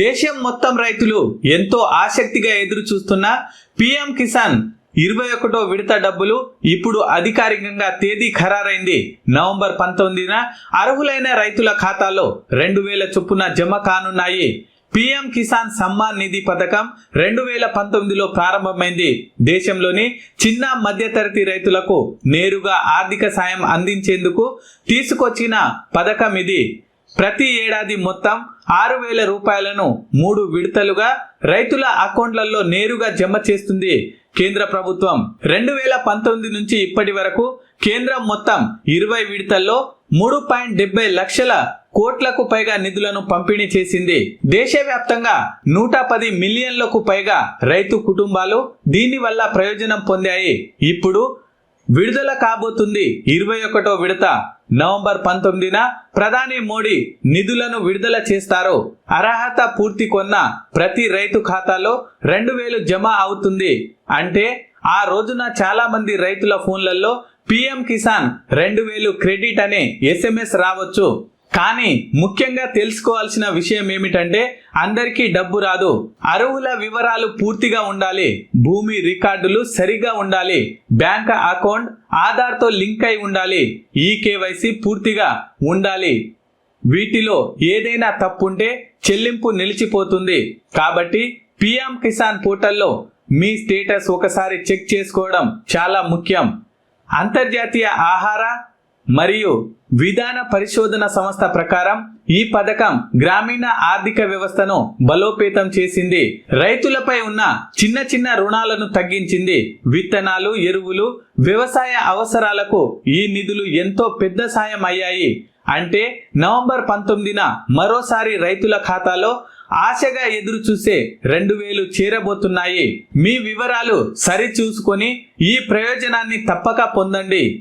దేశం మొత్తం రైతులు ఎంతో ఆసక్తిగా ఎదురు చూస్తున్న పిఎం కిసాన్ ఇరవై ఒకటో విడత డబ్బులు ఇప్పుడు అధికారికంగా తేదీ ఖరారైంది. నవంబర్ పంతొమ్మిదిన అర్హులైన రైతుల ఖాతాలో రెండు వేల చొప్పున జమ కానున్నాయి. పిఎం కిసాన్ సమ్మాన్ నిధి పథకం రెండు వేల పంతొమ్మిదిలో ప్రారంభమైంది. దేశంలోని చిన్న మధ్యతరగతి రైతులకు నేరుగా ఆర్థిక సాయం అందించేందుకు తీసుకొచ్చిన పథకం ఇది. ప్రతి ఏడాది మొత్తం ఆరు వేల రూపాయలను మూడు విడతలుగా రైతుల అకౌంట్లలో నేరుగా జమ చేస్తుంది కేంద్ర ప్రభుత్వం. రెండు వేల పంతొమ్మిది నుంచి ఇప్పటి వరకు కేంద్రం మొత్తం ఇరవై విడతల్లో మూడు పాయింట్ డెబ్బై లక్షల కోట్లకు పైగా నిధులను పంపిణీ చేసింది. దేశవ్యాప్తంగా నూట పది మిలియన్లకు పైగా రైతు కుటుంబాలు దీనివల్ల ప్రయోజనం పొందాయి. ఇప్పుడు విడుదల కాబోతుంది. ఇరవై ఒకటో విడత. నవంబర్ పంతొమ్మిదిన ప్రధాని మోడీ నిధులను విడుదల చేస్తారు. అర్హత పూర్తి కొన్న ప్రతి రైతు ఖాతాలో రెండు వేలు జమ అవుతుంది. అంటే ఆ రోజున చాలా మంది రైతుల ఫోన్లలో పిఎం కిసాన్ రెండు వేలు క్రెడిట్ అనే ఎస్ఎంఎస్ రావచ్చు. కానీ ముఖ్యంగా తెలుసుకోవాల్సిన విషయం ఏమిటంటే అందరికీ డబ్బు రాదు. అర్హుల వివరాలు పూర్తిగా ఉండాలి. భూమి రికార్డులు సరిగా ఉండాలి. బ్యాంక్ అకౌంట్ ఆధార్తో లింక్ అయి ఉండాలి. ఈ కేవైసీ పూర్తిగా ఉండాలి. వీటిలో ఏదైనా తప్పుంటే చెల్లింపు నిలిచిపోతుంది. కాబట్టి పిఎం కిసాన్ పోర్టల్లో మీ స్టేటస్ ఒకసారి చెక్ చేసుకోవడం చాలా ముఖ్యం. అంతర్జాతీయ ఆహార మరియు విధాన పరిశోధన సంస్థ ప్రకారం ఈ పథకం గ్రామీణ ఆర్థిక వ్యవస్థను బలోపేతం చేసింది. రైతులపై ఉన్న చిన్న చిన్న రుణాలను తగ్గించింది. విత్తనాలు ఎరువులు వ్యవసాయ అవసరాలకు ఈ నిధులు ఎంతో పెద్ద సాయం అయ్యాయి. అంటే నవంబర్ పంతొమ్మిదిన మరోసారి రైతుల ఖాతాలో ఆశగా ఎదురు చూసే రెండు వేలు చేరబోతున్నాయి. మీ వివరాలు సరి చూసుకొని ఈ ప్రయోజనాన్ని తప్పక పొందండి.